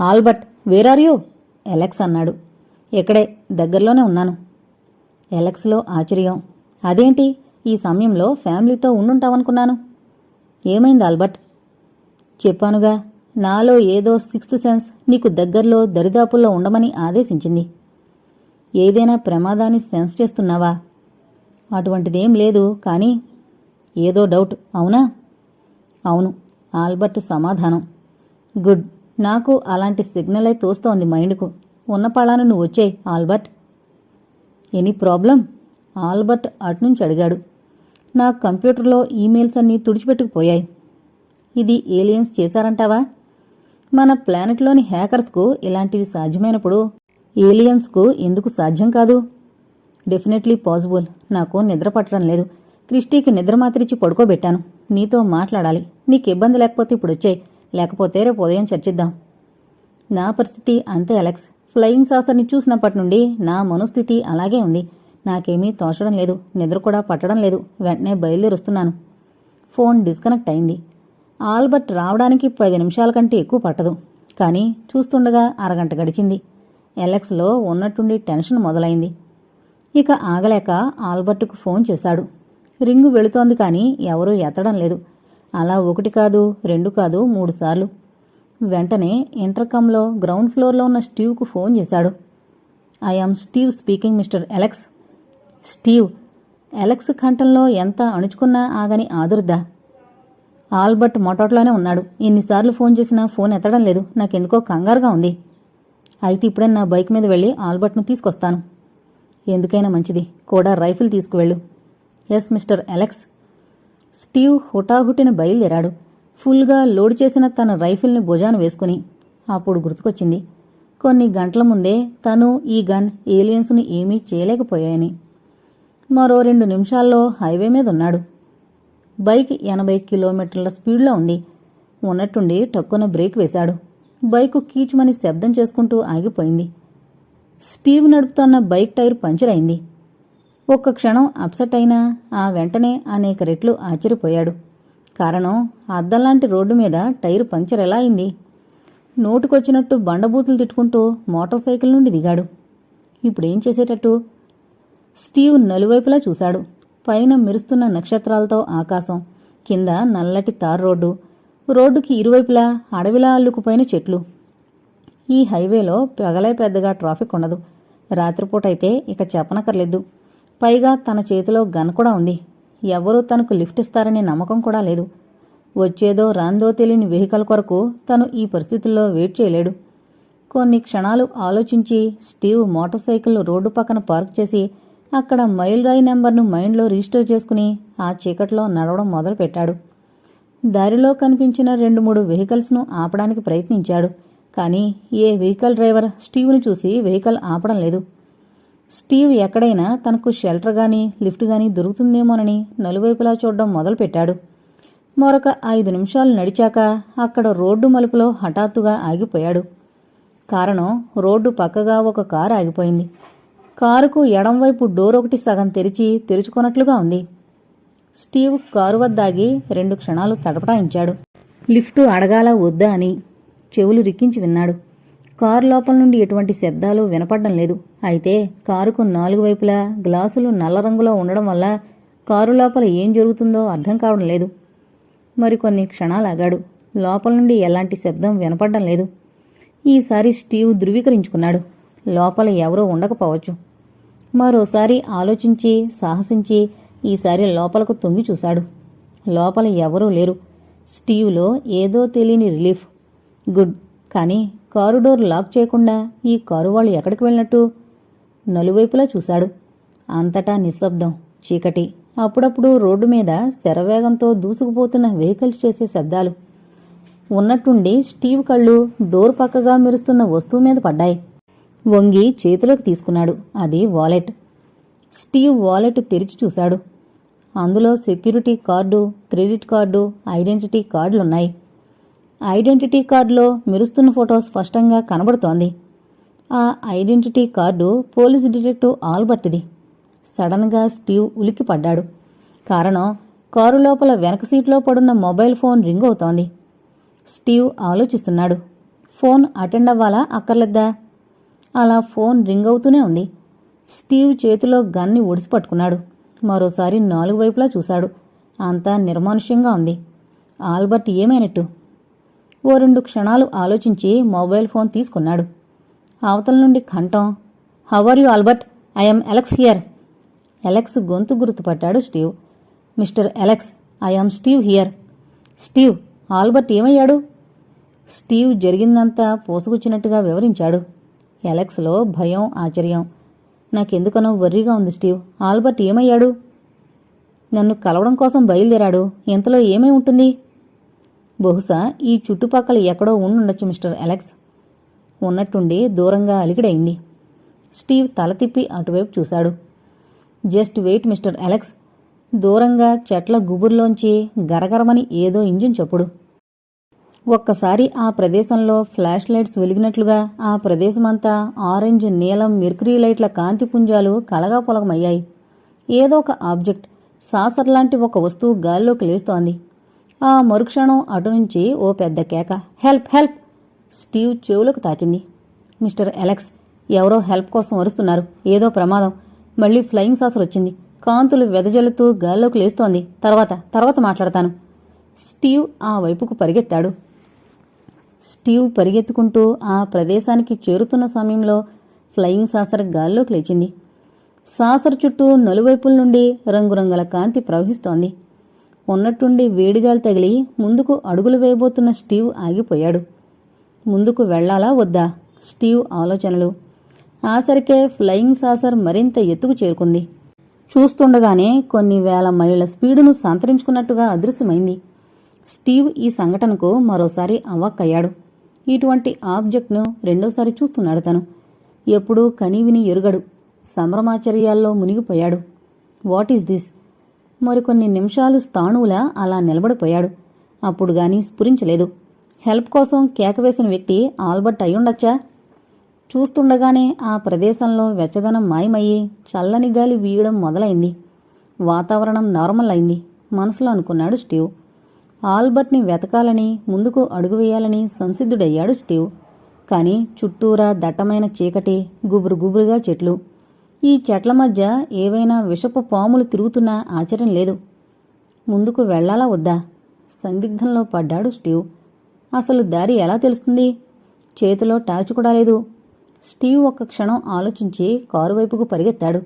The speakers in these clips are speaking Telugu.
Albert where are you Alex అన్నాడు. ఇక్కడే దగ్గరలోనే ఉన్నాను. ఎలెక్స్లో ఆశ్చర్యం. అదేంటి? ఈ సమయంలో ఫ్యామిలీతో ఉండుంటావనుకున్నాను. ఏమైంది ఆల్బర్ట్ చెప్పానుగా నాలో ఏదో సిక్స్త్ సెన్స్ నీకు దగ్గరలో దరిదాపుల్లో ఉండమని ఆదేశించింది. ఏదైనా ప్రమాదాన్ని సెన్స్ చేస్తున్నావా? అటువంటిదేం లేదు కానీ ఏదో డౌట్ అవునా? అవును ఆల్బర్ట్ సమాధానం. గుడ్ నాకు అలాంటి సిగ్నలే తోస్తోంది మైండ్కు. ఉన్న పళాను నువ్వు వచ్చేయి ఆల్బర్ట్. Any problem? ఆల్బర్ట్ అటునుంచి అడిగాడు. నా కంప్యూటర్లో ఈమెయిల్స్ అన్నీ తుడిచిపెట్టుకుపోయాయి. ఇది ఏలియన్స్ చేశారంటావా? మన ప్లానెట్లోని హ్యాకర్స్కు ఇలాంటివి సాధ్యమైనప్పుడు ఏలియన్స్కు ఎందుకు సాధ్యం కాదు? Definitely possible. నాకు నిద్ర పట్టడం లేదు. క్రిస్టీకి నిద్ర మాత్రిచ్చి పడుకోబెట్టాను. నీతో మాట్లాడాలి. నీకు ఇబ్బంది లేకపోతే ఇప్పుడు వచ్చాయి. లేకపోతే రేపు ఉదయం చర్చిద్దాం. నా పరిస్థితి అంతే అలెక్స్. ఫ్లయింగ్ సాసర్ని చూసినప్పటి నుండి నా మనోస్థితి అలాగే ఉంది. నాకేమీ తోచడం లేదు నిద్ర కూడా పట్టడం లేదు. వెంటనే బయలుదేరుస్తున్నాను. ఫోన్ డిస్కనెక్ట్ అయింది. ఆల్బర్ట్ రావడానికి పది నిమిషాల కంటే ఎక్కువ పట్టదు. కానీ చూస్తుండగా అరగంట గడిచింది. ఎలెక్స్లో ఉన్నట్టుండి టెన్షన్ మొదలైంది. ఇక ఆగలేక ఆల్బర్ట్కు ఫోన్ చేశాడు. రింగు వెళుతోంది కానీ ఎవరూ ఎత్తడం లేదు. అలా ఒకటి కాదు రెండు కాదు మూడు సార్లు. వెంటనే ఇంటర్కమ్లో గ్రౌండ్ ఫ్లోర్లో ఉన్న స్టీవ్కు ఫోన్ చేశాడు. I am Steve speaking mister Alex Steve Alex కంఠంలో ఎంత అణుచుకున్నా ఆగని ఆదుర్దా. ఆల్బర్ట్ మొటోట్లోనే ఉన్నాడు. ఎన్నిసార్లు ఫోన్ చేసినా ఫోన్ ఎత్తడం లేదు. నాకెందుకో కంగారుగా ఉంది. అయితే ఇప్పుడే నా బైక్ మీద వెళ్ళి ఆల్బర్ట్ను తీసుకొస్తాను. ఎందుకైనా మంచిది. కూడా రైఫిల్ తీసుకువెళ్ళు. ఎస్ మిస్టర్ ఎలెక్స్ స్టీవ్ హుటాహుటిన బయలుదేరాడు. ఫుల్గా లోడ్ చేసిన తన రైఫిల్ని భుజాన వేసుకుని అప్పుడు గుర్తుకొచ్చింది. కొన్ని గంటల ముందే తను ఈ గన్ ఏలియన్స్ను ఏమీ చేయలేకపోయాయని. మరో రెండు నిమిషాల్లో హైవే మీద ఉన్నాడు. బైక్ ఎనభై కిలోమీటర్ల స్పీడ్లో ఉంది. ఉన్నట్టుండి టక్కున బ్రేక్ వేశాడు. బైకు కీచుమని శబ్దం చేసుకుంటూ ఆగిపోయింది. స్టీవ్ నడుపుతోన్న బైక్ టైర్ పంచర్ అయింది. ఒక్క క్షణం అప్సెట్ అయినా ఆ వెంటనే అనేక రెట్లు ఆశ్చర్యపోయాడు. కారణం అద్దంలాంటి రోడ్డు మీద టైరు పంచర్ ఎలా అయింది? నోటుకొచ్చినట్టు బండబూతులు తిట్టుకుంటూ మోటార్ సైకిల్ నుండి దిగాడు. ఇప్పుడేం చేసేటట్టు? స్టీవ్ నలువైపులా చూశాడు. పైన మెరుస్తున్న నక్షత్రాలతో ఆకాశం కింద నల్లటి తార్ రోడ్డు. రోడ్డుకి ఇరువైపులా అడవిలా అల్లుకుపోయిన చెట్లు. ఈ హైవేలో పగలే పెద్దగా ట్రాఫిక్ ఉండదు. రాత్రిపూట అయితే ఇక చెప్పనక్కర్లేదు. పైగా తన చేతిలో గన్ కూడా ఉంది. ఎవరూ తనకు లిఫ్ట్ ఇస్తారనే నమ్మకం కూడా లేదు. వచ్చేదో రాందో తెలియని వెహికల్ కొరకు తను ఈ పరిస్థితుల్లో వెయిట్ చేయలేడు. కొన్ని క్షణాలు ఆలోచించి స్టీవ్ మోటార్ సైకిల్ రోడ్డు పక్కన పార్క్ చేసి అక్కడ మైల్ రాయి నెంబర్ను మైండ్లో రిజిస్టర్ చేసుకుని ఆ చీకట్లో నడవడం మొదలుపెట్టాడు. దారిలో కనిపించిన రెండు మూడు వెహికల్స్ను ఆపడానికి ప్రయత్నించాడు. కానీ ఏ వెహికల్ డ్రైవర్ స్టీవ్ను చూసి వెహికల్ ఆపడం లేదు. స్టీవ్ ఎక్కడైనా తనకు షెల్టర్ కానీ లిఫ్ట్ కానీ దొరుకుతుందేమోనని నలువైపులా చూడడం మొదలుపెట్టాడు. మరొక ఐదు నిమిషాలు నడిచాక అక్కడ రోడ్డు మలుపులో హఠాత్తుగా ఆగిపోయాడు. కారణం రోడ్డు పక్కగా ఒక కారు ఆగిపోయింది. కారుకు ఎడంవైపు డోర్ ఒకటి సగం తెరిచి తెరుచుకున్నట్లుగా ఉంది. స్టీవ్ కారు వద్ద ఆగి రెండు క్షణాలు తడపటాయించాడు. లిఫ్టు అడగాల వద్దా అని చెవులు రిక్కించి విన్నాడు. కారు లోపల నుండి ఎటువంటి శబ్దాలు వినపడడం లేదు. అయితే కారుకు నాలుగు వైపులా గ్లాసులు నల్ల రంగులో ఉండడం వల్ల కారు లోపల ఏం జరుగుతుందో అర్థం కావడం లేదు. మరికొన్ని క్షణాలు ఆగాడు. లోపల నుండి ఎలాంటి శబ్దం వినపడడం లేదు. ఈసారి స్టీవ్ ధృవీకరించుకున్నాడు. లోపల ఎవరో ఉండకపోవచ్చు. మరోసారి ఆలోచించి సాహసించి ఈసారి లోపలకు తొంగి చూశాడు. లోపల ఎవరూ లేరు. స్టీవ్లో ఏదో తెలియని రిలీఫ్. గుడ్. కానీ కారు డోర్ లాక్ చేయకుండా ఈ కారు వాళ్ళు ఎక్కడికి వెళ్ళినట్టు? నలువైపులా చూశాడు. అంతటా నిశ్శబ్దం చీకటి. అప్పుడప్పుడు రోడ్డు మీద శరవేగంతో దూసుకుపోతున్న వెహికల్స్ చేసే శబ్దాలు. ఉన్నట్టుండి స్టీవ్ కళ్ళు డోర్ పక్కగా మెరుస్తున్న వస్తువు మీద పడ్డాయి. వంగి చేతిలోకి తీసుకున్నాడు. అది వాలెట్. స్టీవ్ వాలెట్ తెరిచి చూశాడు. అందులో security card credit card identity కార్డులున్నాయి. Identity కార్డులో మెరుస్తున్న ఫోటో స్పష్టంగా కనబడుతోంది. ఆ ఐడెంటిటీ కార్డు పోలీస్ డిటెక్టివ్ ఆల్బర్ట్ది. సడన్గా స్టీవ్ ఉలిక్కిపడ్డాడు. కారణం కారు లోపల వెనక సీట్లో పడున్న మొబైల్ ఫోన్ రింగ్ అవుతోంది. స్టీవ్ ఆలోచిస్తున్నాడు. ఫోన్ అటెండ్ అవ్వాలా అక్కర్లేద్దా అలా ఫోన్ రింగ్ అవుతూనే ఉంది. స్టీవ్ చేతిలో గన్ని ఒడిసి పట్టుకున్నాడు మరోసారి నాలుగు వైపులా చూశాడు. అంతా నిర్మానుష్యంగా ఉంది. ఆల్బర్ట్ ఏమైనట్టు? ఓ రెండు క్షణాలు ఆలోచించి మొబైల్ ఫోన్ తీసుకున్నాడు. అవతల నుండి కంఠం how are you Albert I'm Alex here Alex గొంతు గుర్తుపట్టాడు Steve. Mister Alex I'm Steve here Steve Albert ఏమయ్యాడు? స్టీవ్ జరిగిందంతా పోసుకొచ్చినట్టుగా వివరించాడు. ఎలక్స్లో భయం ఆశ్చర్యం. నాకెందుకనో వర్రీగా ఉంది స్టీవ్. ఆల్బర్ట్ ఏమయ్యాడు? నన్ను కలవడం కోసం బయలుదేరాడు. ఇంతలో ఏమై ఉంటుంది? బహుశా ఈ చుట్టుపక్కల ఎక్కడో ఉండుండొచ్చు మిస్టర్ అలెక్స్. ఉన్నట్టుండి దూరంగా అలికిడైంది. స్టీవ్ తల తిప్పి అటువైపు చూశాడు. Just wait mister Alex. దూరంగా చెట్ల గుబుర్లోంచి గరగరమని ఏదో ఇంజిన్ చప్పుడు. ఒక్కసారి ఆ ప్రదేశంలో ఫ్లాష్ లైట్స్ వెలిగినట్లుగా ఆ ప్రదేశమంతా ఆరెంజ్ నీలం మెర్క్రీ లైట్ల కాంతి పుంజాలు కలగా పొలగమయ్యాయి ఏదో ఒక ఆబ్జెక్ట్ సాసర్ లాంటి ఒక వస్తువు గాల్లోకి లేస్తోంది. ఆ మరుక్షణం అటు నుంచి ఓ పెద్ద కేక. Help help! స్టీవ్ చెవులకు తాకింది. మిస్టర్ అలెక్స్ ఎవరో హెల్ప్ కోసం వరుస్తున్నారు ఏదో ప్రమాదం. మళ్ళీ ఫ్లయింగ్ సాసర్ వచ్చింది. కాంతులు వెదజల్లుతూ గాల్లోకి లేస్తోంది. తర్వాత తర్వాత మాట్లాడతాను. స్టీవ్ ఆ వైపుకు పరిగెత్తాడు. స్టీవ్ పరిగెత్తుకుంటూ ఆ ప్రదేశానికి చేరుతున్న సమయంలో ఫ్లయింగ్ సాసర్ గాల్లోకి లేచింది. సాసర్ చుట్టూ నలువైపుల నుండి రంగురంగుల కాంతి ప్రవహిస్తోంది. ఉన్నట్టుండి వేడిగాలు తగిలి ముందుకు అడుగులు వేయబోతున్న స్టీవ్ ఆగిపోయాడు. ముందుకు వెళ్ళాలా వద్దా? స్టీవ్ ఆలోచనలు. ఆసరికే ఫ్లయింగ్ సాసర్ మరింత ఎత్తుకు చేరుకుంది. చూస్తుండగానే కొన్ని వేల మైళ్ళ స్పీడును సంతరించుకున్నట్టుగా అదృశ్యమైంది. స్టీవ్ ఈ సంఘటనకు మరోసారి అవాక్కయ్యాడు. ఇటువంటి ఆబ్జెక్ట్ను రెండోసారి చూస్తున్నాడు తను. ఎప్పుడూ కనీవిని ఎరుగడు. సంభ్రమాచర్యాల్లో మునిగిపోయాడు. What is this? మరికొన్ని నిమిషాలు స్థాణువులా అలా నిలబడిపోయాడు. అప్పుడు గాని స్ఫురించలేదు. హెల్ప్ కోసం కేకవేసిన వ్యక్తి ఆల్బర్ట్ అయ్యుండొచ్చా? చూస్తుండగానే ఆ ప్రదేశంలో వెచ్చదనం మాయమయ్యి చల్లని గాలి వీయడం మొదలైంది. వాతావరణం నార్మల్ అయింది. మనసులో అనుకున్నాడు స్టీవ్. ఆల్బర్ట్ని వెతకాలని ముందుకు అడుగు వేయాలని సంసిద్ధుడయ్యాడు స్టీవ్. కానీ చుట్టూరా దట్టమైన చీకటి గుబురు గుబురుగా చెట్లు. ఈ చెట్ల మధ్య ఏవైనా విషపు పాములు తిరుగుతున్నా ఆశ్చర్యం లేదు. ముందుకు వెళ్ళాలా వద్దా? సందిగ్ధంలో పడ్డాడు స్టీవ్. అసలు దారి ఎలా తెలుస్తుంది? చేతిలో టార్చ్ కూడా లేదు. స్టీవ్ ఒక్క క్షణం ఆలోచించి కారు వైపుకు పరిగెత్తాడు.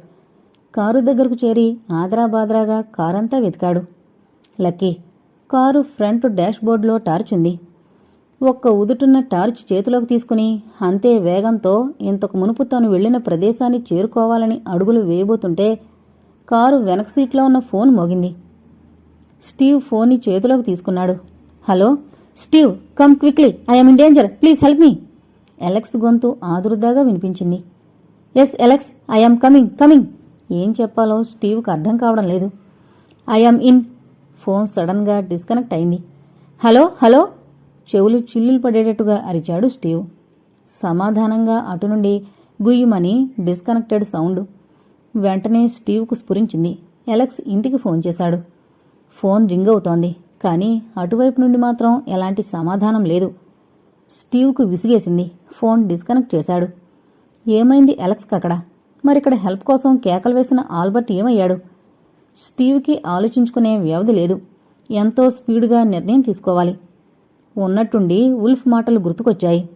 కారు దగ్గరకు చేరి ఆదరాబాదరాగా కారంతా వెతికాడు. లక్కీ కారు ఫ్రంట్ డాష్బోర్డులో టార్చ్ ఉంది ఒక్క ఉదుటున్న టార్చ్ చేతిలోకి తీసుకుని అంతే వేగంతో ఇంతకు మునుపు తాను వెళ్ళిన ప్రదేశాన్ని చేరుకోవాలని అడుగులు వేయబోతుంటే కారు వెనక సీట్లో ఉన్న ఫోన్ మోగింది. స్టీవ్ ఫోన్ని చేతిలోకి తీసుకున్నాడు. Hello Steve come quickly. I'm in danger. Please help me. Alex గొంతు ఆదురుదాగా వినిపించింది. Yes Alex I'm coming coming. ఏం చెప్పాలో స్టీవ్కి అర్థం కావడం లేదు. I'm in. ఫోన్ సడన్గా డిస్కనెక్ట్ అయింది. Hello hello. చెవులు చిల్లులు పడేటట్టుగా అరిచాడు స్టీవ్. సమాధానంగా అటు నుండి గుయ్యమని డిస్కనెక్టెడ్ సౌండ్ వెంటనే స్టీవ్కు స్ఫురించింది. ఎలక్స్ ఇంటికి ఫోన్ చేశాడు. ఫోన్ రింగ్ అవుతోంది కానీ అటువైపు నుండి మాత్రం ఎలాంటి సమాధానం లేదు. స్టీవ్కు విసిగేసింది ఫోన్ డిస్కనెక్ట్ చేశాడు. ఏమైంది ఎలక్స్కి అక్కడ? మరిక్కడ హెల్ప్ కోసం కేకలు వేసిన ఆల్బర్ట్ ఏమయ్యాడు? స్టీవ్కి ఆలోచించుకునే వ్యవధి లేదు. ఎంతో స్పీడుగా నిర్ణయం తీసుకోవాలి. ఉన్నట్టుండి ఉల్ఫ్ మాటలు గుర్తుకొచ్చాయి.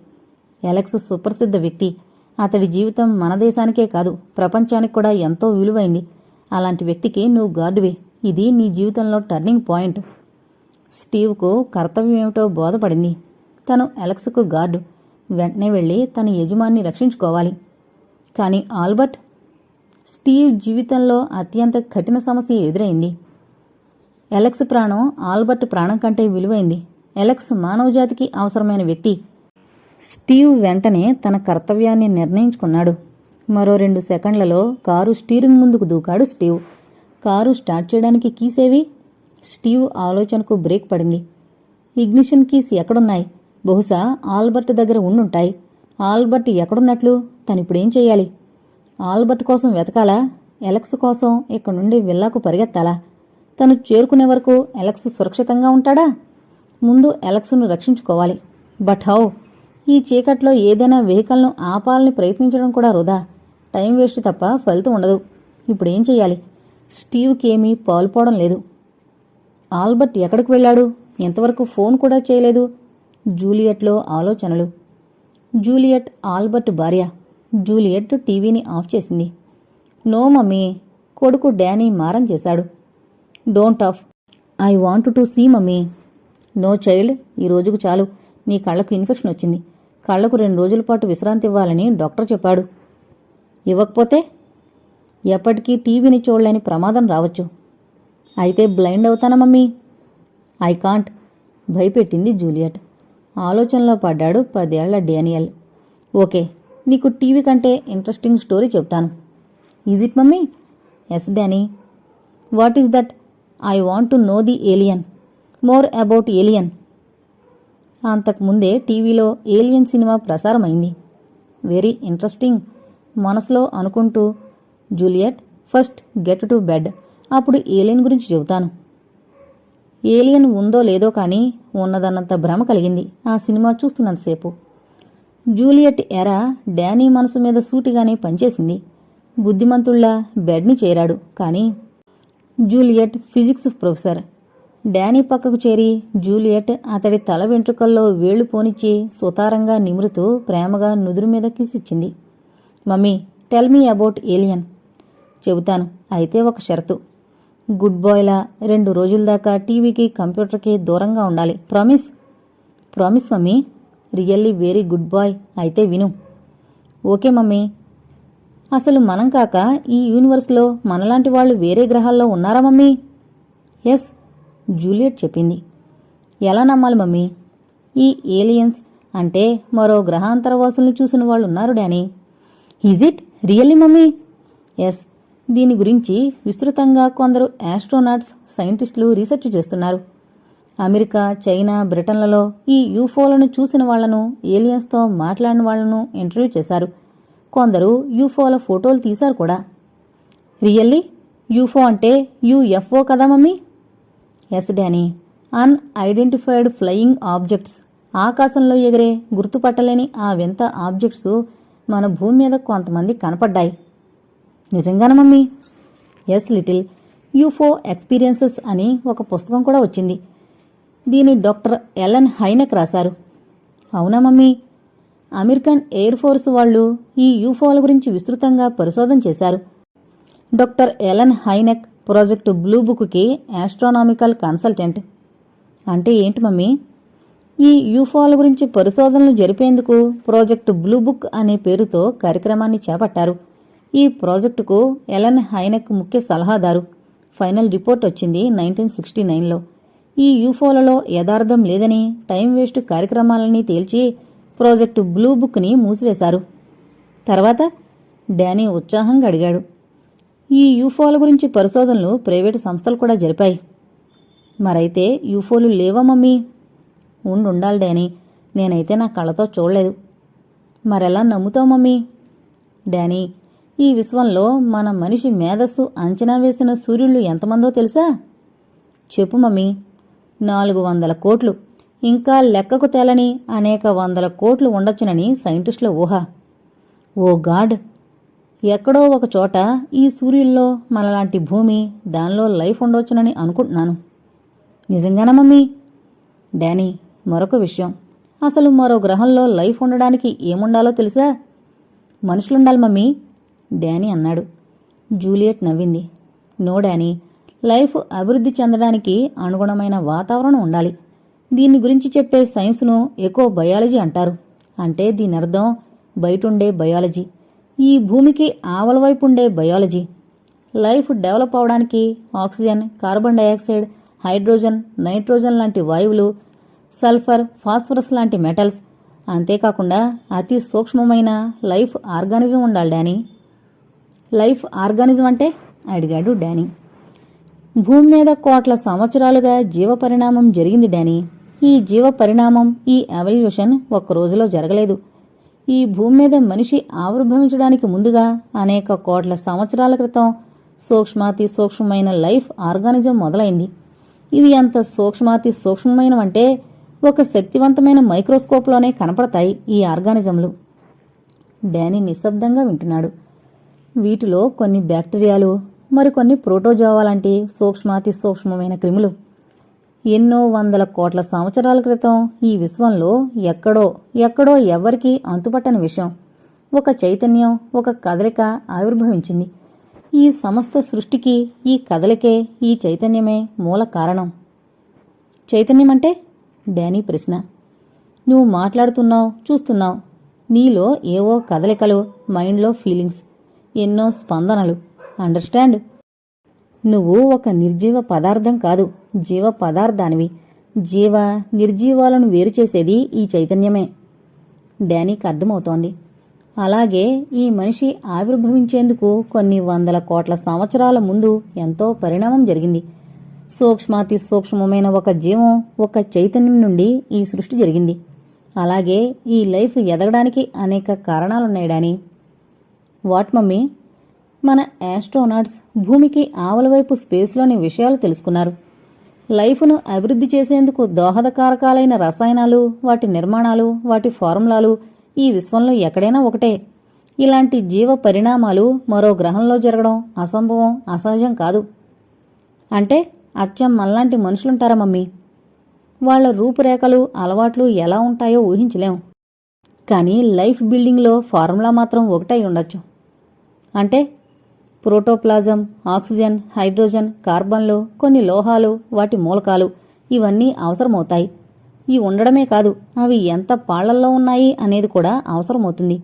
ఎలెక్స్ సుప్రసిద్ధ వ్యక్తి. అతడి జీవితం మన దేశానికే కాదు ప్రపంచానికి కూడా ఎంతో విలువైంది. అలాంటి వ్యక్తికి నువ్వు గార్డువే. ఇది నీ జీవితంలో టర్నింగ్ పాయింట్. స్టీవ్కు కర్తవ్యమేమిటో బోధపడింది. తను ఎలెక్స్కు గార్డు. వెంటనే వెళ్ళి తన యజమాన్ని రక్షించుకోవాలి. కానీ ఆల్బర్ట్ స్టీవ్ జీవితంలో అత్యంత కఠిన సమస్య ఎదురైంది. ఎలెక్స్ ప్రాణం ఆల్బర్ట్ ప్రాణం కంటే విలువైంది. ఎలెక్స్ మానవజాతికి అవసరమైన వ్యక్తి. స్టీవ్ వెంటనే తన కర్తవ్యాన్ని నిర్ణయించుకున్నాడు. మరో రెండు సెకండ్లలో కారు స్టీరింగ్ ముందుకు దూకాడు స్టీవ్. కారు స్టార్ట్ చేయడానికి కీసేవి? స్టీవ్ ఆలోచనకు బ్రేక్ పడింది. ఇగ్నిషన్ కీస్ ఎక్కడున్నాయి? బహుశా ఆల్బర్ట్ దగ్గర ఉండుంటాయి. ఆల్బర్ట్ ఎక్కడున్నట్లు? తనిప్పుడేం చేయాలి ఆల్బర్ట్ కోసం వెతకాలా? ఎలక్స్ కోసం ఇక్కడ నుండి విల్లాకు పరిగెత్తాలా? తను చేరుకునే వరకు ఎలక్స్ సురక్షితంగా ఉంటాడా? ముందు ఎలక్స్ను రక్షించుకోవాలి. But how? ఈ చీకట్లో ఏదైనా వెహికల్ను ఆపాలని ప్రయత్నించడం కూడా వృధా. టైం వేస్ట్ తప్ప ఫలితం ఉండదు. ఇప్పుడేం చెయ్యాలి? స్టీవ్కి ఏమీ పాల్పోవడం లేదు. ఆల్బర్ట్ ఎక్కడికి వెళ్ళాడు? ఎంతవరకు ఫోన్ కూడా చేయలేదు? జూలియట్లో ఆలోచనలు. జూలియట్ ఆల్బర్ట్ భార్య. జూలియట్ టీవీని ఆఫ్ చేసింది. No mummy. కొడుకు డానీ మారం చేశాడు. Don't off. I want to see mummy. No child ఈ రోజుకు చాలు. నీ కళ్ళకు ఇన్ఫెక్షన్ వచ్చింది. కళ్ళకు రెండు రోజుల పాటు విశ్రాంతి ఇవ్వాలని డాక్టర్ చెప్పాడు. ఇవ్వకపోతే ఎప్పటికీ టీవీని చూడలేని ప్రమాదం రావచ్చు. అయితే బ్లైండ్ అవుతానా మమ్మీ? I can't. భయపెట్టింది జూలియట్. ఆలోచనలో పడ్డాడు పదేళ్ళ డేనియల్. ఓకే నీకు టీవీ కంటే ఇంట్రెస్టింగ్ స్టోరీ చెప్తాను. Is it mummy? Yes Danny. What is that? I want to know the alien. More about alien. అంతకుముందే టీవీలో ఏలియన్ సినిమా ప్రసారమైంది. Very interesting. మనసులో అనుకుంటూ Juliet first get to bed. అప్పుడు ఏలియన్ గురించి చెబుతాను. ఏలియన్ ఉందో లేదో కానీ ఉన్నదన్నంత భ్రమ కలిగింది ఆ సినిమా చూస్తున్నంతసేపు. జూలియట్ ఎరా డానీ మనసు మీద సూటిగానే పనిచేసింది. బుద్ధిమంతుళ్ళా బెడ్ని చేరాడు. కానీ జూలియట్ ఫిజిక్స్ ప్రొఫెసర్. డానీ పక్కకు చేరి జూలియట్ అతడి తల వెంట్రుకల్లో వేళ్ళు పోనిచ్చి సుతారంగా నిమురుతూ ప్రేమగా నుదురు మీద కిసిచ్చింది. Mummy tell me about alien. చెబుతాను అయితే ఒక షరతు. గుడ్ బాయ్లా రెండు రోజుల దాకా టీవీకి కంప్యూటర్కి దూరంగా ఉండాలి. Promise. Promise mummy. Really very good boy. అయితే విను. Okay mummy. అసలు మనం కాక ఈ యూనివర్స్లో మనలాంటి వాళ్ళు వేరే గ్రహాల్లో ఉన్నారా మమ్మీ? ఎస్. జూలియట్ చెప్పింది. ఎలా నమ్మాలి మమ్మీ? ఈ ఏలియన్స్ అంటే మరో గ్రహాంతరవాసుల్ని చూసిన వాళ్ళు ఉన్నారు Danny. Is it really mummy? Yes దీని గురించి విస్తృతంగా కొందరు యాస్ట్రోనాట్స్ సైంటిస్టులు రీసెర్చ్ చేస్తున్నారు. అమెరికా చైనా బ్రిటన్లలో ఈ యూఫోలను చూసిన వాళ్ళను ఏలియన్స్తో మాట్లాడిన వాళ్ళను ఇంటర్వ్యూ చేశారు. కొందరు యూఫోల ఫోటోలు తీశారు కూడా. రియల్లీ యూఫో అంటే యూఎఫ్ఓ కదా mummy? Yes Danny. Unidentified flying objects. ఆకాశంలో ఎగిరే గుర్తుపట్టలేని ఆ వింత ఆబ్జెక్ట్స్ మన భూమి మీద కొంతమంది కనపడ్డాయి. నిజంగానా mummy? Yes little. UFO experiences అని ఒక పుస్తకం కూడా వచ్చింది. దీని డాక్టర్ ఎలన్ హైనక్ రాశారు. అవునా మమ్మీ? అమెరికన్ ఎయిర్ ఫోర్స్ వాళ్ళు ఈ యూఫోల గురించి విస్తృతంగా పరిశోధన చేశారు. Doctor Allen Hynek project blue బుక్కి astronomical consultant అంటే ఏంటి మమ్మీ? ఈ యూఫోల గురించి పరిశోధనలు జరిపేందుకు ప్రాజెక్టు బ్లూ బుక్ అనే పేరుతో కార్యక్రమాన్ని చేపట్టారు. ఈ ప్రాజెక్టుకు ఎలన్ హైనెక్ ముఖ్య సలహాదారు. ఫైనల్ రిపోర్ట్ వచ్చింది నైన్టీన్ సిక్స్టీ నైన్లో. ఈ యూఫోలలో యథార్థం లేదని టైం వేస్ట్ కార్యక్రమాలని తేల్చి ప్రాజెక్టు బ్లూ బుక్ని మూసివేశారు. తర్వాత డానీ ఉత్సాహంగా అడిగాడు. ఈ యూఫోల గురించి పరిశోధనలు ప్రైవేటు సంస్థలు కూడా జరిపాయి. మరైతే యూఫోలు లేవా మమ్మీ? ఉండుండాలి డానీ. నేనైతే నా కళ్ళతో చూడలేదు. మరెలా నమ్ముతావు మమ్మీ? డానీ ఈ విశ్వంలో మన మనిషి మేధస్సు అంచనా వేసిన సూర్యుళ్ళు ఎంతమందో తెలుసా? చెప్పు మమ్మీ. నాలుగు వందల కోట్లు. ఇంకా లెక్కకు తేలని అనేక వందల కోట్లు ఉండొచ్చునని సైంటిస్టుల ఊహ. Oh God! ఎక్కడో ఒక చోట ఈ సూర్యుల్లో మనలాంటి భూమి దానిలో లైఫ్ ఉండొచ్చునని అనుకుంటున్నాను. నిజంగానా మమ్మీ? డానీ మరొక విషయం. అసలు మరో గ్రహంలో లైఫ్ ఉండడానికి ఏముండాలో తెలుసా? మనుషులుండాలి మమ్మీ డానీ అన్నాడు. జూలియట్ నవ్వింది. నో డానీ లైఫ్ అభివృద్ధి చెందడానికి అనుగుణమైన వాతావరణం ఉండాలి. దీని గురించి చెప్పే సైన్స్ను ఎకో బయాలజీ అంటారు. అంటే దీని అర్థం బయటుండే బయాలజీ. ఈ భూమికి ఆవల వైపు ఉండే బయాలజీ. లైఫ్ డెవలప్ అవడానికి oxygen carbon dioxide hydrogen nitrogen లాంటి వాయువులు సల్ఫర్ ఫాస్ఫరస్ లాంటి మెటల్స్. అంతేకాకుండా అతి సూక్ష్మమైన లైఫ్ ఆర్గానిజం ఉండాలి డానీ. లైఫ్ ఆర్గానిజం అంటే అడిగాడు డానీ. భూమి మీద కోట్ల సంవత్సరాలుగా జీవ పరిణామం జరిగింది డానీ. ఈ జీవ పరిణామం ఈ ఎవల్యూషన్ ఒక్క రోజులో జరగలేదు. ఈ భూమి మీద మనిషి ఆవిర్భవించడానికి ముందుగా అనేక కోట్ల సంవత్సరాల క్రితం సూక్ష్మాతి సూక్ష్మమైన లైఫ్ ఆర్గానిజం మొదలైంది. ఇవి ఎంత సూక్ష్మాతి సూక్ష్మమైనవంటే ఒక శక్తివంతమైన మైక్రోస్కోప్లోనే కనపడతాయి ఈ ఆర్గానిజంలు. డానీ నిశ్శబ్దంగా వింటున్నాడు. వీటిలో కొన్ని బ్యాక్టీరియాలు మరికొన్ని ప్రోటోజోవా లాంటి సూక్ష్మాతి సూక్ష్మమైన క్రిములు ఎన్నో వందల కోట్ల సంవత్సరాల క్రితం ఈ విశ్వంలో ఎక్కడో ఎక్కడో ఎవ్వరికీ అంతుపట్టని విషయం. ఒక చైతన్యం ఒక కదలిక ఆవిర్భవించింది. ఈ సమస్త సృష్టికి ఈ కదలికే ఈ చైతన్యమే మూల కారణం. చైతన్యం అంటే డానీ ప్రశ్న. నువ్వు మాట్లాడుతున్నావు చూస్తున్నావు. నీలో ఏవో కదలికలు మైండ్లో ఫీలింగ్స్ ఎన్నో స్పందనలు. అండర్స్టాండ్. నువ్వు ఒక నిర్జీవ పదార్థం కాదు. జీవ పదార్థానివి. జీవ నిర్జీవాలను వేరు చేసేది ఈ చైతన్యమే. డానీకి అర్థమవుతోంది. అలాగే ఈ మనిషి ఆవిర్భవించేందుకు కొన్ని వందల కోట్ల సంవత్సరాల ముందు ఎంతో పరిణామం జరిగింది. సూక్ష్మాతి సూక్ష్మమైన ఒక జీవం ఒక చైతన్యం నుండి ఈ సృష్టి జరిగింది. అలాగే ఈ లైఫ్ ఎదగడానికి అనేక కారణాలున్నాయి డానీ. What mummy? మన యాస్ట్రోనాట్స్ భూమికి ఆవల వైపు స్పేస్లోని విషయాలు తెలుసుకున్నారు. లైఫ్ను అభివృద్ధి చేసేందుకు దోహదకారకాలైన రసాయనాలు వాటి నిర్మాణాలు వాటి ఫార్ములాలు ఈ విశ్వంలో ఎక్కడైనా ఒకటే. ఇలాంటి జీవ పరిణామాలు మరో గ్రహంలో జరగడం అసంభవం అసహజం కాదు. అంటే అచ్చం మనలాంటి మనుషులుంటారా మమ్మీ? వాళ్ళ రూపురేఖలు అలవాట్లు ఎలా ఉంటాయో ఊహించలేం. కానీ లైఫ్ బిల్డింగ్లో ఫార్ములా మాత్రం ఒకటై ఉండొచ్చు. అంటే ప్రోటోప్లాజం ఆక్సిజన్ హైడ్రోజన్ కార్బన్లు కొన్ని లోహాలు వాటి మూలకాలు. ఇవన్నీ అవసరమవుతాయి. ఇవి ఉండడమే కాదు అవి ఎంత పాళ్ళల్లో ఉన్నాయి అనేది కూడా అవసరమవుతుంది.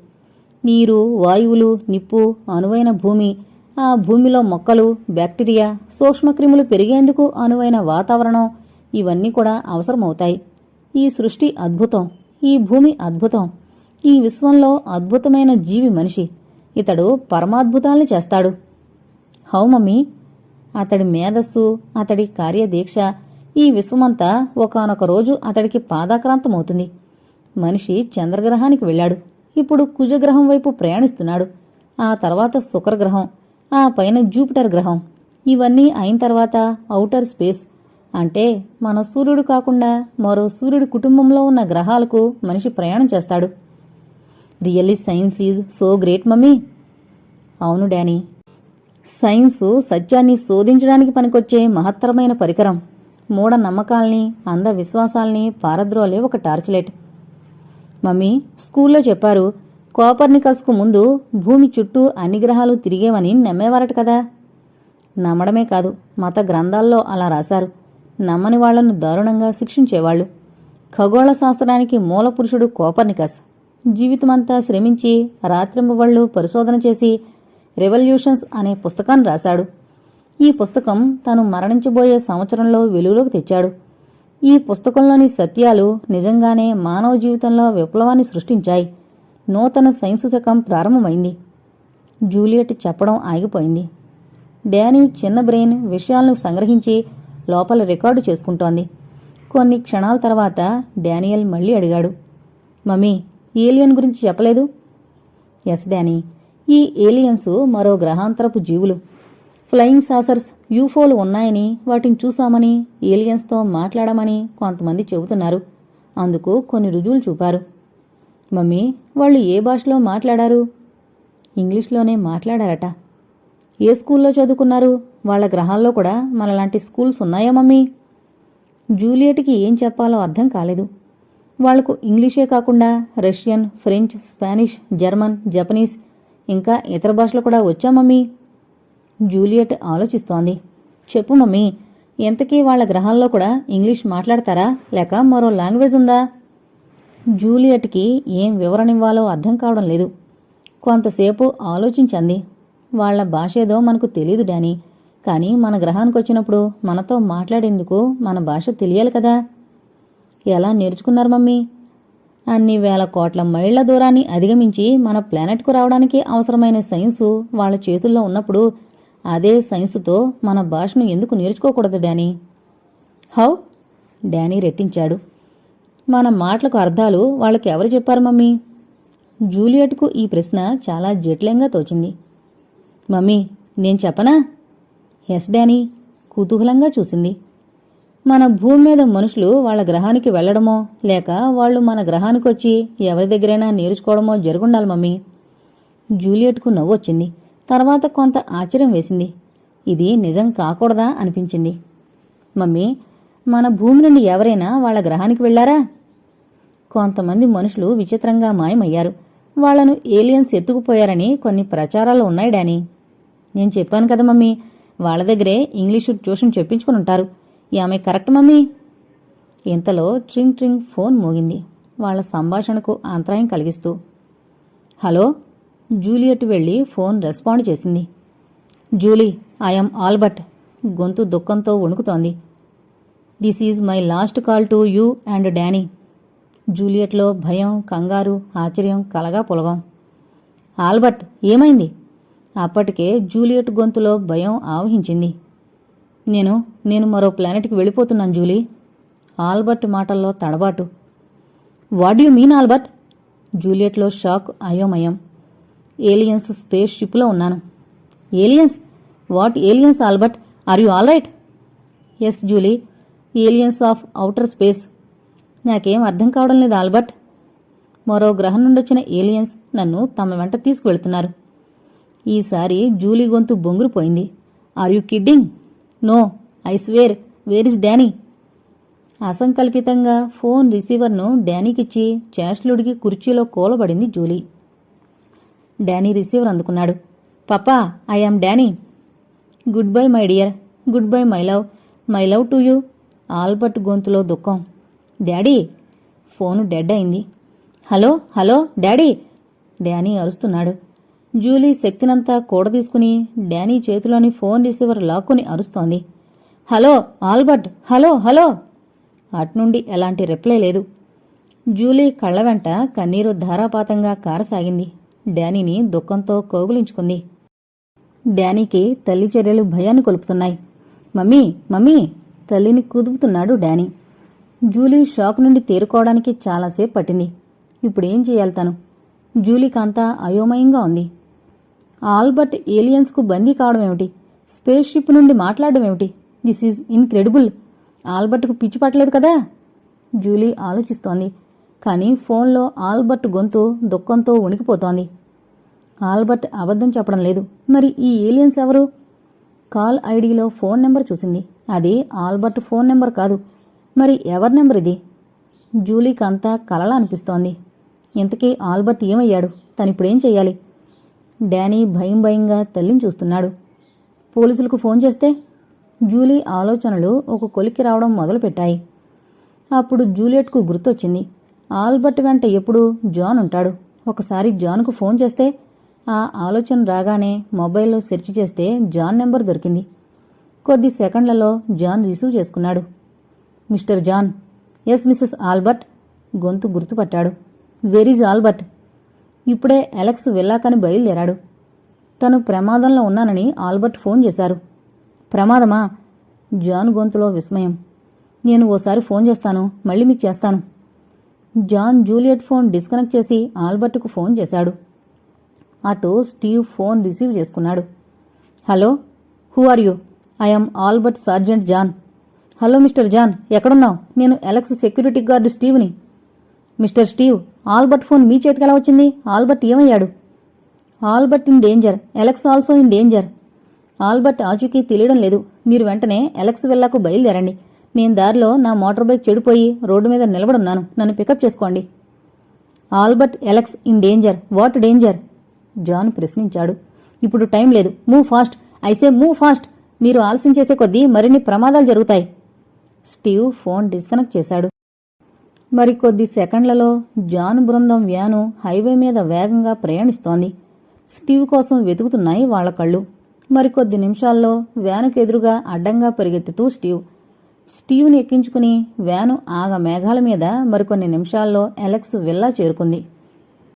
నీరు వాయువులు నిప్పు అనువైన భూమి. ఆ భూమిలో మొక్కలు బ్యాక్టీరియా సూక్ష్మక్రిములు పెరిగేందుకు అనువైన వాతావరణం. ఇవన్నీ కూడా అవసరమవుతాయి. ఈ సృష్టి అద్భుతం. ఈ భూమి అద్భుతం. ఈ విశ్వంలో అద్భుతమైన జీవి మనిషి. ఇతడు పరమాద్భుతాల్ని చేస్తాడు. How mummy? అతడి మేధస్సు అతడి కార్యదీక్ష ఈ విశ్వమంతా ఒకానొక రోజు అతడికి పాదాక్రాంతమవుతుంది. మనిషి చంద్రగ్రహానికి వెళ్ళాడు. ఇప్పుడు కుజగ్రహం వైపు ప్రయాణిస్తున్నాడు. ఆ తర్వాత శుక్రగ్రహం ఆ పైన జూపిటర్ గ్రహం. ఇవన్నీ అయిన తర్వాత ఔటర్ స్పేస్. అంటే మన సూర్యుడు కాకుండా మరో సూర్యుడి కుటుంబంలో ఉన్న గ్రహాలకు మనిషి ప్రయాణం చేస్తాడు. Really science is so great mummy. అవును డానీ. సైన్సు సత్యాన్ని శోధించడానికి పనికొచ్చే మహత్తరమైన పరికరం. మూఢ నమ్మకాల్ని అంధవిశ్వాసాల్ని పారద్రోలే ఒక టార్చ్ లైట్. మమ్మీ స్కూల్లో చెప్పారు కోపర్నికస్కు ముందు భూమి చుట్టూ అన్ని గ్రహాలు తిరిగేవని నమ్మేవారట కదా. నమ్మడమే కాదు మత గ్రంథాల్లో అలా రాశారు. నమ్మని వాళ్ళను దారుణంగా శిక్షించేవాళ్ళు ఖగోళ శాస్త్రానికి మూల పురుషుడు కోపర్నికస్. జీవితమంతా శ్రమించి రాత్రింబవళ్ళు పరిశోధన చేసి రెవల్యూషన్స్ అనే పుస్తకాన్ని రాశాడు. ఈ పుస్తకం తను మరణించబోయే సంవత్సరంలో వెలుగులోకి తెచ్చాడు. ఈ పుస్తకంలోని సత్యాలు నిజంగానే మానవ జీవితంలో విప్లవాన్ని సృష్టించాయి. నూతన సైన్సు శకం ప్రారంభమైంది. జూలియట్ చెప్పడం ఆగిపోయింది. డానీ చిన్న బ్రెయిన్ విషయాలను సంగ్రహించి లోపల రికార్డు చేసుకుంటోంది. కొన్ని క్షణాల తర్వాత డానియల్ మళ్ళీ అడిగాడు. మమ్మీ ఏలియన్ గురించి చెప్పలేదు? Yes Danny. ఈ ఏలియన్స్ మరో గ్రహాంతరపు జీవులు. ఫ్లయింగ్ సాసర్స్ యూఫోలు ఉన్నాయని వాటిని చూశామని ఏలియన్స్తో మాట్లాడమని కొంతమంది చెబుతున్నారు. అందుకు కొన్ని రుజువులు చూపారు. మమ్మీ వాళ్ళు ఏ భాషలో మాట్లాడారు? ఇంగ్లీష్లోనే మాట్లాడారట. ఏ స్కూల్లో చదువుకున్నారు? వాళ్ళ గ్రహాల్లో కూడా మనలాంటి స్కూల్స్ ఉన్నాయా మమ్మీ? జూలియట్కి ఏం చెప్పాలో అర్థం కాలేదు. వాళ్ళకు ఇంగ్లీషే కాకుండా Russian French Spanish German Japanese ఇంకా ఇతర భాషలు కూడా వచ్చా మమ్మీ? జూలియట్ ఆలోచిస్తోంది. చెప్పు మమ్మీ ఇంతకీ వాళ్ళ గ్రహాల్లో కూడా ఇంగ్లీష్ మాట్లాడతారా? లేక మరో లాంగ్వేజ్ ఉందా? జూలియట్కి ఏం వివరణ ఇవ్వాలో అర్థం కావడం లేదు. కొంతసేపు ఆలోచించంది. వాళ్ళ భాష ఏదో మనకు తెలియదు డానీ. కానీ మన గ్రహానికి వచ్చినప్పుడు మనతో మాట్లాడేందుకు మన భాష తెలియాలి కదా? ఎలా నేర్చుకున్నారు మమ్మీ? అన్ని వేల కోట్ల మైళ్ళ దూరాన్ని అధిగమించి మన ప్లానెట్కు రావడానికి అవసరమైన సైన్సు వాళ్ళ చేతుల్లో ఉన్నప్పుడు అదే సైన్సుతో మన భాషను ఎందుకు నేర్చుకోకూడదు డానీ? హౌ? డానీ రెట్టించాడు. మన మాటలకు అర్థాలు వాళ్ళకి ఎవరు చెప్పారు మమ్మీ? జూలియట్కు ఈ ప్రశ్న చాలా జటిలంగా తోచింది. మమ్మీ నేను చెప్పనా? ఎస్ డానీ కుతూహలంగా చూసింది. మన భూమి మీద మనుషులు వాళ్ళ గ్రహానికి వెళ్ళడమో లేక వాళ్ళు మన గ్రహానికి వచ్చి ఎవరి దగ్గరైనా నేర్చుకోవడమో జరుగుండాలి మమ్మీ. జూలియట్కు నవ్వొచ్చింది తర్వాత కొంత ఆశ్చర్యం వేసింది. ఇది నిజం కాకూడదా అనిపించింది. మమ్మీ మన భూమి నుండి ఎవరైనా వాళ్ళ గ్రహానికి వెళ్ళారా కొంతమంది మనుషులు విచిత్రంగా మాయమయ్యారు. వాళ్ళను ఏలియన్స్ ఎత్తుకుపోయారని కొన్ని ప్రచారాలు ఉన్నాయి డానీ. నేను చెప్పాను కదా మమ్మీ వాళ్ళ దగ్గరే ఇంగ్లీషు ట్యూషన్ చెప్పించుకుని ఉంటారు. ఆమె కరెక్ట్ మమ్మీ? ఇంతలో ట్రింగ్ ట్రింగ్ ఫోన్ మోగింది. వాళ్ళ సంభాషణకు అంతరాయం కలిగిస్తూ హలో జూలియట్ వెళ్ళి ఫోన్ రెస్పాండ్ చేసింది. Julie I'm Albert. గొంతు దుఃఖంతో వణుకుతోంది. This is my last call to you and Danny. జూలియట్లో భయం కంగారు ఆశ్చర్యం కలగా పొలగం. ఆల్బర్ట్ ఏమైంది? అప్పటికే జూలియట్ గొంతులో భయం ఆవహించింది. నేను నేను మరో ప్లానెట్కి వెళ్ళిపోతున్నాను జూలీ. ఆల్బర్ట్ మాటల్లో తడబాటు. What you mean Albert? జూలియట్లో shock అయోమయం. ఏలియన్స్ స్పేస్ షిప్లో ఉన్నాను. Aliens? What aliens Albert? Are you all right? Yes Julie. Aliens of outer space. నాకేం అర్థం కావడం లేదు ఆల్బర్ట్. మరో గ్రహం నుండి వచ్చిన ఏలియన్స్ నన్ను తమ వెంట తీసుకువెళ్తున్నారు. ఈసారి జూలీ గొంతు బొంగురుపోయింది are you kidding? No I swear where is Danny? అసంకల్పితంగా phone రిసీవర్ను డానీకిచ్చి చేష్లుడికి కుర్చీలో కూలబడింది జూలీ. డానీ రిసీవర్ అందుకున్నాడు. Papa I am Danny. Good bye my dear. Good bye my love. My love to you. Albert గొంతులో దుఃఖం. డాడీ! ఫోను డెడ్ అయింది. Hello hello daddy! డానీ అరుస్తున్నాడు. జూలీ శక్తినంతా కూడదీసుకుని డానీ చేతిలోని ఫోన్ రిసీవర్ లాక్కుని అరుస్తోంది. Hello Albert! Hello hello! అట్నుండి ఎలాంటి రిప్లై లేదు. జూలీ కళ్ళ వెంట కన్నీరు ధారాపాతంగా కారసాగింది. డానీని దుఃఖంతో కోగులించుకుంది. డానీకి తల్లి చర్యలు భయాన్ని కొలుపుతున్నాయి. Mummy mummy! తల్లిని కుదుపుతున్నాడు డానీ. జూలీ షాక్ నుండి తేరుకోవడానికి చాలాసేపు పట్టింది. ఇప్పుడేం చేయాలి తను? జూలీకంతా అయోమయంగా ఉంది. ఆల్బర్ట్ ఏలియన్స్కు బందీ కావడం ఏమిటి? స్పేస్ షిప్ నుండి మాట్లాడడం ఏమిటి? This is incredible. ఆల్బర్ట్కు పిచ్చి పట్టలేదు కదా? జూలీ ఆలోచిస్తోంది. కానీ ఫోన్లో ఆల్బర్ట్ గొంతు దుఃఖంతో ఉణికిపోతోంది ఆల్బర్ట్ అబద్ధం చెప్పడం లేదు. మరి ఈ ఏలియన్స్ ఎవరు? కాల్ ఐడిలో ఫోన్ నెంబర్ చూసింది. అది ఆల్బర్ట్ ఫోన్ నెంబర్ కాదు. మరి ఎవరి నెంబర్ ఇది? జూలీకి అంతా కలలా అనిపిస్తోంది. ఇంతకీ ఆల్బర్ట్ ఏమయ్యాడు? తనిప్పుడేం చెయ్యాలి? డానీ భయం భయంగా తల్లిని చూస్తున్నాడు. పోలీసులకు ఫోన్ చేస్తే జూలీ ఆలోచనలు ఒక కొలికి రావడం మొదలుపెట్టాయి. అప్పుడు జూలియట్కు గుర్తొచ్చింది. ఆల్బర్ట్ వెంట ఎప్పుడు జాన్ ఉంటాడు. ఒకసారి జాన్కు ఫోన్ చేస్తే ఆ ఆలోచన రాగానే మొబైల్లో సెర్చ్ చేస్తే జాన్ నెంబర్ దొరికింది. కొద్ది సెకండ్లలో జాన్ రిసీవ్ చేసుకున్నాడు. Mister John yes missus Albert గొంతు గుర్తుపట్టాడు. వెరీజ్ ఆల్బర్ట్? ఇప్పుడే అలెక్స్ వెళ్ళాకని బయలుదేరాడు. తను ప్రమాదంలో ఉన్నానని ఆల్బర్ట్ ఫోన్ చేశారు. ప్రమాదమా? జాన్ గొంతులో విస్మయం. నేను ఓసారి ఫోన్ చేస్తాను మళ్ళీ మీకు చేస్తాను. జాన్ జూలియట్ ఫోన్ డిస్కనెక్ట్ చేసి ఆల్బర్ట్కు ఫోన్ చేశాడు. అటు స్టీవ్ ఫోన్ రిసీవ్ చేసుకున్నాడు. Hello who are you? I'm Albert sergeant John. Hello mister John ఎక్కడున్నావు? నేను ఎలక్స్ సెక్యూరిటీ గార్డు స్టీవ్ని. మిస్టర్ స్టీవ్ ఆల్బర్ట్ ఫోన్ మీ చేతికి ఎలా వచ్చింది? ఆల్బర్ట్ ఏమయ్యాడు? Albert in danger Alex also in danger. Albert ఆచూకీ తెలియడం లేదు. మీరు వెంటనే ఎలక్స్ వెళ్ళాకు బయలుదేరండి. నేను దారిలో నా మోటార్ బైక్ చెడిపోయి రోడ్డు మీద నిలబడున్నాను. నన్ను పికప్ చేసుకోండి. Albert Alex in danger. What danger? John ప్రశ్నించాడు. ఇప్పుడు టైం లేదు. Move fast. I say move fast. మీరు ఆలస్యం చేసే కొద్దీ మరిన్ని ప్రమాదాలు జరుగుతాయి. స్టీవ్ ఫోన్ డిస్కనెక్ట్ చేశాడు. మరికొద్ది సెకండ్లలో జాన్ బృందం వ్యాను హైవే మీద వేగంగా ప్రయాణిస్తోంది. స్టీవ్ కోసం వెతుకుతున్నాయి వాళ్ళ కళ్ళు. మరికొద్ది నిమిషాల్లో వ్యానుకు ఎదురుగా అడ్డంగా పరిగెత్తుతూ స్టీవ్. స్టీవ్ని ఎక్కించుకుని వ్యాను ఆగ మేఘాల మీద మరికొన్ని నిమిషాల్లో ఎలెక్స్ విల్లా చేరుకుంది.